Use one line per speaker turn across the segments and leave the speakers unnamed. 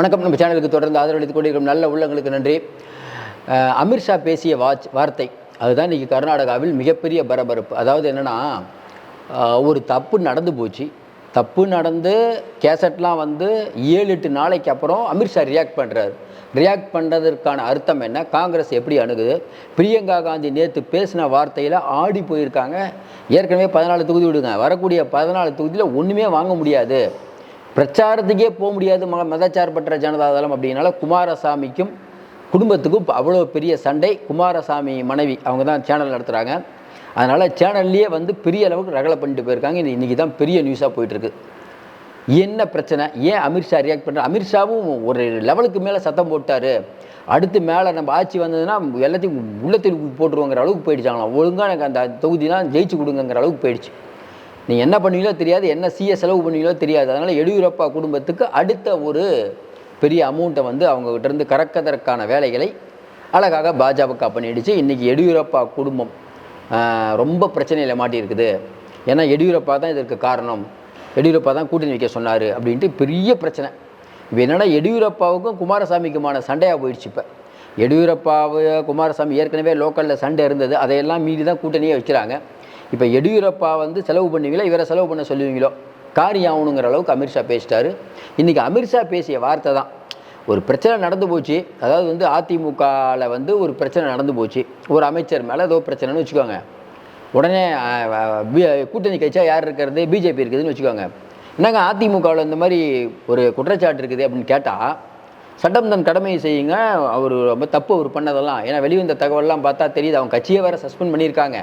வணக்கம். நம்ம சேனலுக்கு தொடர்ந்து ஆதரவளித்துக் கொண்டிருக்கும் நல்ல உள்ளங்களுக்கு நன்றி. அமித்ஷா பேசிய வாச் வார்த்தை அதுதான் இன்றைக்கி கர்நாடகாவில் மிகப்பெரிய பரபரப்பு. அதாவது என்னென்னா ஒரு தப்பு நடந்து போச்சு. தப்பு நடந்து கேசட்லாம் வந்து ஏழு எட்டு நாளைக்கு அப்புறம் அமித்ஷா ரியாக்ட் பண்ணுறாரு ரியாக்ட் பண்ணுறதற்கான அர்த்தம் என்ன? காங்கிரஸ் எப்படி அணுகுது? பிரியங்கா காந்தி நேற்று பேசின வார்த்தையில் ஆடி போயிருக்காங்க. ஏற்கனவே பதினாலு தொகுதி விடுங்க. வரக்கூடிய பதினாலு தொகுதியில் ஒன்றுமே வாங்க முடியாது. பிரச்சாரத்துக்கே போக முடியாது. ம மதச்சார்பற்ற ஜனதாதளம் அப்படின்னால குமாரசாமிக்கும் குடும்பத்துக்கும் அவ்வளோ பெரிய சண்டை. குமாரசாமி மனைவி அவங்க தான் சேனல் நடத்துகிறாங்க அதனால் சேனல்லையே வந்து பெரிய அளவுக்கு ரகலை பண்ணிட்டு போயிருக்காங்க. இது இன்றைக்கி தான் பெரிய நியூஸாக போயிட்டுருக்கு. என்ன பிரச்சனை? ஏன் அமித்ஷா ரியாக்ட் பண்ணுற அமித்ஷாவும் ஒரு லெவலுக்கு மேலே சத்தம் போட்டார். அடுத்து மேலே நம்ம ஆட்சி வந்ததுன்னா எல்லாத்தையும் உள்ளத்தில் போட்டுருவோங்கிற அளவுக்கு போயிடுச்சாங்களாம். ஒழுங்காக எனக்கு அந்த தொகுதிலாம் ஜெயிச்சு கொடுங்கங்கிற அளவுக்கு போயிடுச்சு. நீங்கள் என்ன பண்ணுவீங்களோ தெரியாது என்ன சிஏ செலவு பண்ணுவீங்களோ தெரியாது. அதனால் எடியூரப்பா குடும்பத்துக்கு அடுத்த ஒரு பெரிய அமௌண்ட்டை வந்து அவங்ககிட்ட இருந்து கறக்கதற்கான வேலைகளை அழகாக பாஜக பண்ணிடுச்சு இன்றைக்கி எடியூரப்பா குடும்பம் ரொம்ப பிரச்சனையில் மாட்டியிருக்குது. ஏன்னா எடியூரப்பா தான் இதற்கு காரணம். எடியூரப்பா தான் கூட்டணி வைக்க சொன்னார் அப்படின்ட்டு பெரிய பிரச்சனை. இப்போ என்னன்னா எடியூரப்பாவுக்கும் குமாரசாமிக்குமான சண்டையாக போயிடுச்சு இப்போ. எடியூரப்பாவு குமாரசாமி ஏற்கனவே லோக்கலில் சண்டை இருந்தது. அதையெல்லாம் மீறி தான் கூட்டணியே வைக்கிறாங்க. இப்போ எடியூரப்பா வந்து செலவு பண்ணுவீங்களோ? இவரை செலவு பண்ண சொல்லுவீங்களோ? காரியம் ஆகணுங்கிற அளவுக்கு அமித்ஷா பேசிட்டாரு. இன்றைக்கி அமித்ஷா பேசிய வார்த்தை தான். ஒரு பிரச்சனை நடந்து போச்சு. அதாவது வந்து அதிமுகவில் வந்து ஒரு பிரச்சனை நடந்து போச்சு. ஒரு அமைச்சர் மேலே ஏதோ பிரச்சனைன்னு வச்சுக்கோங்க. உடனே கூட்டணி கட்சியாக யார் இருக்கிறது? பிஜேபி இருக்குதுன்னு வச்சுக்கோங்க. என்னங்க அதிமுகவில் இந்த மாதிரி ஒரு குற்றச்சாட்டு இருக்குது அப்படின்னு கேட்டால் சட்டம் தன் கடமையை செய்யுங்க. அவர் ரொம்ப தப்பு அவர் பண்ணதெல்லாம். ஏன்னா வெளிவந்த தகவல்லாம் பார்த்தா தெரியுது. அவங்க கட்சியை வேறு சஸ்பெண்ட் பண்ணியிருக்காங்க.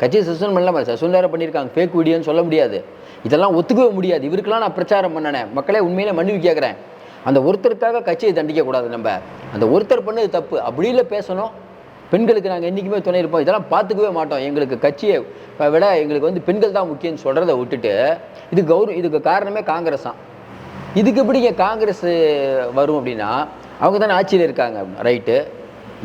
கட்சியை சஸ்பெண்ட் பண்ணலாமா சஸ்பெண்ட் வேறு பண்ணியிருக்காங்க ஃபேக் வீடியோன்னு சொல்ல முடியாது. இதெல்லாம் ஒத்துக்கவே முடியாது. இவருக்கெல்லாம் நான் பிரச்சாரம் பண்ணனேன். மக்களே உண்மையிலே மன்னிப்பு கேட்குறேன். அந்த ஒருத்தருக்காக கட்சியை தண்டிக்கக்கூடாது நம்ம. அந்த ஒருத்தர் பண்ணது தப்பு. அப்படி இல்லை பேசணும். பெண்களுக்கு நாங்கள் என்றைக்குமே துணை இருப்போம். இதெல்லாம் பார்த்துக்கவே மாட்டோம். எங்களுக்கு கட்சியை விட எங்களுக்கு வந்து பெண்கள் தான் முக்கியம்னு சொல்கிறத விட்டுட்டு இது கௌரவ இதுக்கு காரணமே காங்கிரஸ் தான். இதுக்கு எப்படிங்க காங்கிரஸ் வரும் அப்படின்னா அவங்க தானே ஆட்சியில் இருக்காங்க. ரைட்டு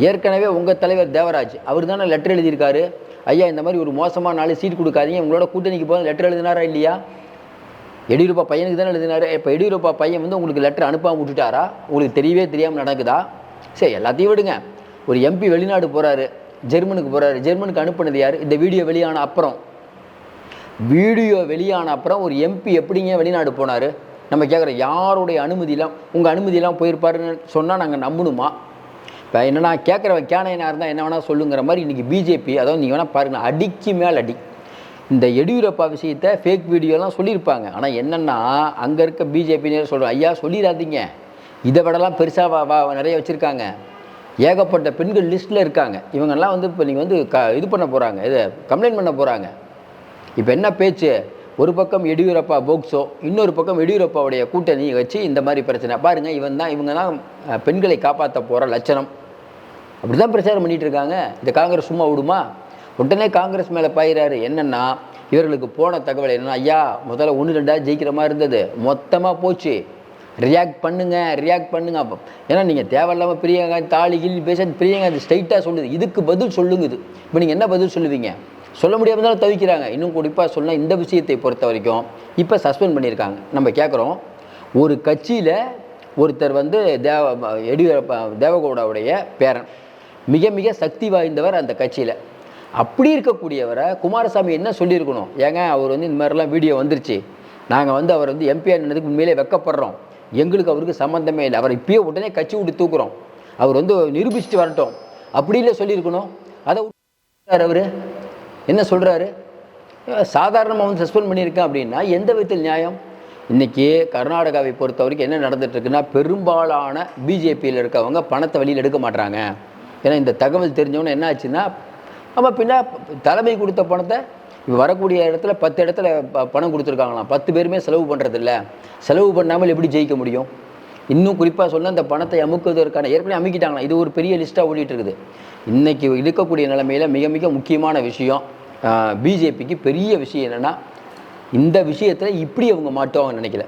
ஏற்கனவே உங்கள் தலைவர் தேவராஜ் அவர் தானே லெட்டர் எழுதியிருக்காரு. ஐயா இந்த மாதிரி ஒரு மோசமான நாள் சீட் கொடுக்காதீங்க. உங்களோட கூட்டணிக்கு போக லெட்டர் எழுதினாரா இல்லையா? எடியூரப்பா பையனுக்கு தானே எழுதினாரு. இப்போ எடியூரப்பா பையன் வந்து உங்களுக்கு லெட்டர் அனுப்பாமல் விட்டுட்டாரா? உங்களுக்கு தெரியவே தெரியாமல் நடக்குதா? சரி எல்லாத்தையும் விடுங்க. ஒரு எம்பி வெளிநாடு போகிறாரு ஜெர்மனுக்கு போகிறாரு ஜெர்மனுக்கு அனுப்புனது யார்? இந்த வீடியோ வெளியான அப்புறம். வீடியோ வெளியான அப்புறம் ஒரு எம்பி எப்படிங்க வெளிநாடு போனார்? நம்ம கேட்குறோம் யாருடைய அனுமதியெல்லாம் உங்கள் அனுமதியெல்லாம் போயிருப்பாருன்னு சொன்னால் நாங்கள் நம்பணுமா? இப்போ என்னென்னா கேட்குறவன் கேனையனாக இருந்தால் என்ன வேணால் சொல்லுங்கிற மாதிரி இன்றைக்கி பிஜேபி அதாவது நீங்கள் வேணால் பாருங்கள் அடிக்கு மேல் அடி. இந்த எடியூரப்பா விஷயத்தை ஃபேக் வீடியோலாம் சொல்லியிருப்பாங்க. ஆனால் என்னென்னா அங்கே இருக்க பிஜேபி சொல்கிற ஐயா சொல்லிடாதீங்க இதை விடலாம் பெருசாக வா வா நிறைய வச்சுருக்காங்க. ஏகப்பட்ட பெண்கள் லிஸ்ட்டில் இருக்காங்க. இவங்கெல்லாம் வந்து இப்போ நீங்கள் வந்து க இது பண்ண போகிறாங்க இது கம்ப்ளைண்ட் பண்ண போகிறாங்க இப்போ என்ன பேச்சு? ஒரு பக்கம் எடியூரப்பா போக்சோ இன்னொரு பக்கம் எடியூரப்பாவுடைய கூட்டணி வச்சு இந்த மாதிரி பிரச்சனை. பாருங்கள் இவன் தான் இவங்க தான் பெண்களை காப்பாற்ற போகிற லட்சணம். அப்படி தான் பிரச்சாரம் பண்ணிகிட்டு இருக்காங்க இந்த காங்கிரஸ் சும்மா விடுமா? உடனே காங்கிரஸ் மேலே பாயிறாரு. என்னென்னா இவர்களுக்கு போன தகவல் என்னென்னா ஐயா முதல்ல ஒன்று ரெண்டாவது ஜெயிக்கிற மாதிரி இருந்தது. மொத்தமாக போச்சு. ரியாக்ட் பண்ணுங்க ரியாக்ட் பண்ணுங்க. அப்போ ஏன்னா நீங்கள் தேவையில்லாமல் பிரியங்கா தாலி கிள்ளி பேச பிரியங்கா அது ஸ்ட்ரைட்டாக சொல்லுது. இதுக்கு பதில் சொல்லுங்குது. இப்போ நீங்கள் என்ன பதில் சொல்லுவீங்க? சொல்ல முடியாமல் தான் தவிக்கிறாங்க. இன்னும் குறிப்பாக சொன்னால் இந்த விஷயத்தை பொறுத்த வரைக்கும் இப்போ சஸ்பெண்ட் பண்ணியிருக்காங்க. நம்ம கேட்குறோம் ஒரு கட்சியில் ஒருத்தர் வந்து தேவ எடியூரப்பா தேவகவுடாவுடைய பேரன். மிக மிக சக்தி வாய்ந்தவர் அந்த கட்சியில். அப்படி இருக்கக்கூடியவரை குமாரசாமி என்ன சொல்லியிருக்கணும்? ஏங்க அவர் வந்து இந்த மாதிரிலாம் வீடியோ வந்துருச்சு. நாங்கள் வந்து அவர் வந்து எம்பி ஆனதுக்கு உண்மையிலே வெக்கப்படுறோம். எங்களுக்கு அவருக்கு சம்மந்தமே இல்லை. அவர் இப்பயே உடனே கட்சி விட்டு தூக்குறோம். அவர் வந்து நிரூபிச்சுட்டு வரட்டும். அப்படி இல்லை சொல்லியிருக்கணும். அதை அவர். என்ன சொல்கிறாரு சாதாரணமாக வந்து சஸ்பெண்ட் பண்ணியிருக்கேன் அப்படின்னா எந்த விதத்தில் நியாயம்? இன்றைக்கி கர்நாடகாவை பொறுத்த வரைக்கும் என்ன நடந்துகிட்ருக்குன்னா பெரும்பாலான பிஜேபியில் இருக்கவங்க பணத்தை வெளியில் எடுக்க மாட்டாங்க ஏன்னா இந்த தகவல் தெரிஞ்சவொன்னே என்ன ஆச்சுன்னா ஆமாம் பின்னா தலைமை கொடுத்த பணத்தை வரக்கூடிய இடத்துல பத்து இடத்துல ப- பணம் கொடுத்துருக்காங்களாம். பத்து பேருமே செலவு பண்ணுறதில்ல செலவு பண்ணாமல் எப்படி ஜெயிக்க முடியும்? இன்னும் குறிப்பாக சொல்ல அந்த பணத்தை அமுக்குவதற்கான ஏற்கனவே அமுக்கிட்டாங்களாம். இது ஒரு பெரிய லிஸ்ட்டாக ஓடிட்டு இருக்குது இன்றைக்கி இருக்கக்கூடிய நிலைமையில் மிக மிக முக்கியமான விஷயம் பிஜேபிக்கு பெரிய விஷயம் என்னென்னா இந்த விஷயத்தில் இப்படி அவங்க மாட்டுவாங்கன்னு நினைக்கல.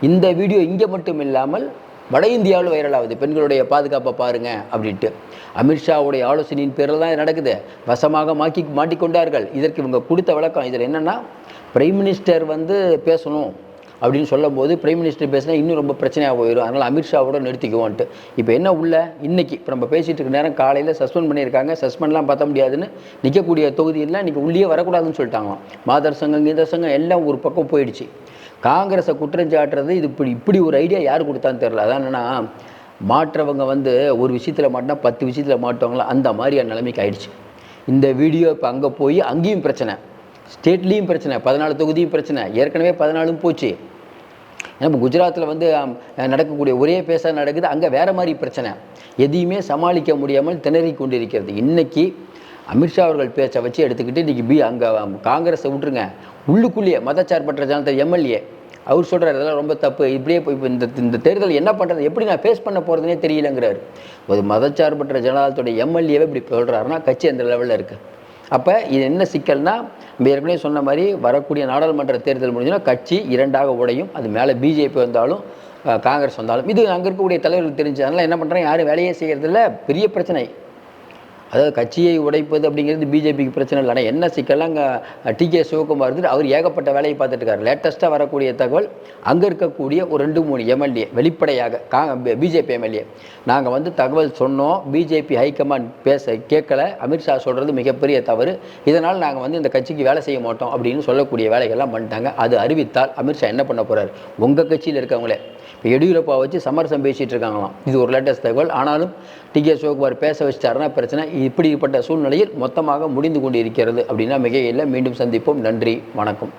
இந்த வீடியோ இங்கே மட்டும் இல்லாமல் வட இந்தியாவில் வைரல் ஆகுது பெண்களுடைய பாதுகாப்பை பாருங்கள் அப்படின்ட்டு. அமித்ஷாவுடைய ஆலோசனையின் பேரில் தான் இது நடக்குது. வசமாக மாக்கி மாட்டிக்கொண்டார்கள். இதற்கு இவங்க கொடுத்த விளக்கம். இதில் என்னென்னா பிரைம் மினிஸ்டர் வந்து பேசணும் அப்படின்னு சொல்லும்போது பிரைம் மினிஸ்டர் பேசினா இன்னும் ரொம்ப பிரச்சனையாக போயிடும். அதனால் அமித்ஷாவோட நிறுத்திக்குவோன்ட்டு. இப்போ என்ன உள்ள? இன்றைக்கி இப்போ நம்ம பேசிகிட்டு இருக்க நேரம் காலையில் சஸ்பெண்ட் பண்ணியிருக்காங்க. சஸ்பெண்ட்லாம் பார்த்த முடியாதுன்னு நிற்கக்கூடிய தொகுதியெல்லாம் இன்றைக்கி உள்ளே வரக்கூடாதுன்னு சொல்லிட்டாங்களாம். மாதர் சங்கம் கீதர் சங்கம் எல்லாம் ஒரு பக்கம் போயிடுச்சு. காங்கிரஸை குற்றம் சாட்டுறது இது இப்படி இப்படி ஒரு ஐடியா யார் கொடுத்தான்னு தெரில அதான் என்னென்னா மாற்றவங்க வந்து ஒரு விஷயத்தில் மாட்டினா பத்து விஷயத்தில் மாட்டுவாங்களா? அந்த மாதிரியான நிலைமைக்கு ஆயிடுச்சு. இந்த வீடியோ இப்போ அங்கே போய் அங்கேயும் பிரச்சனை. ஸ்டேட்லேயும் பிரச்சனை பதினாலு தொகுதியும் பிரச்சனை. ஏற்கனவே பதினாலும் போச்சு. ஏன்னா இப்போ குஜராத்தில் வந்து நடக்கக்கூடிய ஒரே பேச நடக்குது அங்கே வேறு மாதிரி பிரச்சனை. எதையுமே சமாளிக்க முடியாமல் திணறி கொண்டிருக்கிறது. இன்றைக்கி அமித்ஷா அவர்கள் பேச்சை வச்சு எடுத்துக்கிட்டு இன்றைக்கி பி அங்கே காங்கிரஸை விட்டுருங்க. உள்ளுக்குள்ளேயே மதச்சார்பற்ற ஜனத்தை எம்எல்ஏ. அவர் சொல்கிறார் இதெல்லாம் ரொம்ப தப்பு. இப்படியே போய் இப்போ இந்த இந்த தேர்தல் என்ன பண்ணுறது எப்படி நான் ஃபேஸ் பண்ண போகிறதுனே தெரியலங்கிறார். ஒரு மதச்சார்பற்ற ஜனதாதளத்துடைய எம்எல்ஏவே இப்படி சொல்கிறாருன்னா கட்சி அந்த லெவலில் இருக்குது அப்போ இது என்ன சிக்கல்னா நம்ம ஏற்கனவே சொன்ன மாதிரி வரக்கூடிய நாடாளுமன்ற தேர்தல் முடிஞ்சுன்னா கட்சி இரண்டாக உடையும். அது மேலே பிஜேபி வந்தாலும் காங்கிரஸ் வந்தாலும். இது அங்கே இருக்கக்கூடிய தலைவர்களுக்கு தெரிஞ்சு அதனால் என்ன பண்ணுறாங்க யாரும் வேலையே செய்கிறதில்ல பெரிய பிரச்சனை. அதாவது கட்சியை உடைப்பது அப்படிங்கிறது பிஜேபிக்கு பிரச்சனை இல்லை. ஆனால் என்ன சிக்கலாம் அங்கே டி கே சிவகுமார் இருந்து அவர் ஏகப்பட்ட வேலையை பார்த்துட்டு இருக்காரு லேட்டஸ்ட்டாக வரக்கூடிய தகவல் அங்கே இருக்கக்கூடிய ஒரு ரெண்டு மூணு எம்எல்ஏ வெளிப்படையாக கா பிஜேபி எம்எல்ஏ. நாங்கள் வந்து தகவல் சொன்னோம் பிஜேபி ஹைகமாண்ட் பேச கேட்கல. அமித்ஷா சொல்கிறது மிகப்பெரிய தவறு. இதனால் நாங்கள் வந்து இந்த கட்சிக்கு வேலை செய்ய மாட்டோம் அப்படின்னு சொல்லக்கூடிய வேலைகள்லாம் பண்ணிட்டாங்க. அது அறிவித்தால் அமித்ஷா என்ன பண்ண போகிறார் உங்கள் கட்சியில் இருக்கவங்களே. இப்போ எடியூரப்பா வச்சு சமரசம் பேசிகிட்டு இருக்காங்களாம். இது ஒரு லேட்டஸ்ட் தகவல். ஆனாலும் டி கே சிவகுமார் பேச வச்சிட்டாருன்னா பிரச்சனை. இப்படிப்பட்ட சூழ்நிலையில் மொத்தமாக முடிந்து கொண்டிருக்கிறது அப்படின்னா மிகையில் மீண்டும் சந்திப்போம். நன்றி. வணக்கம்.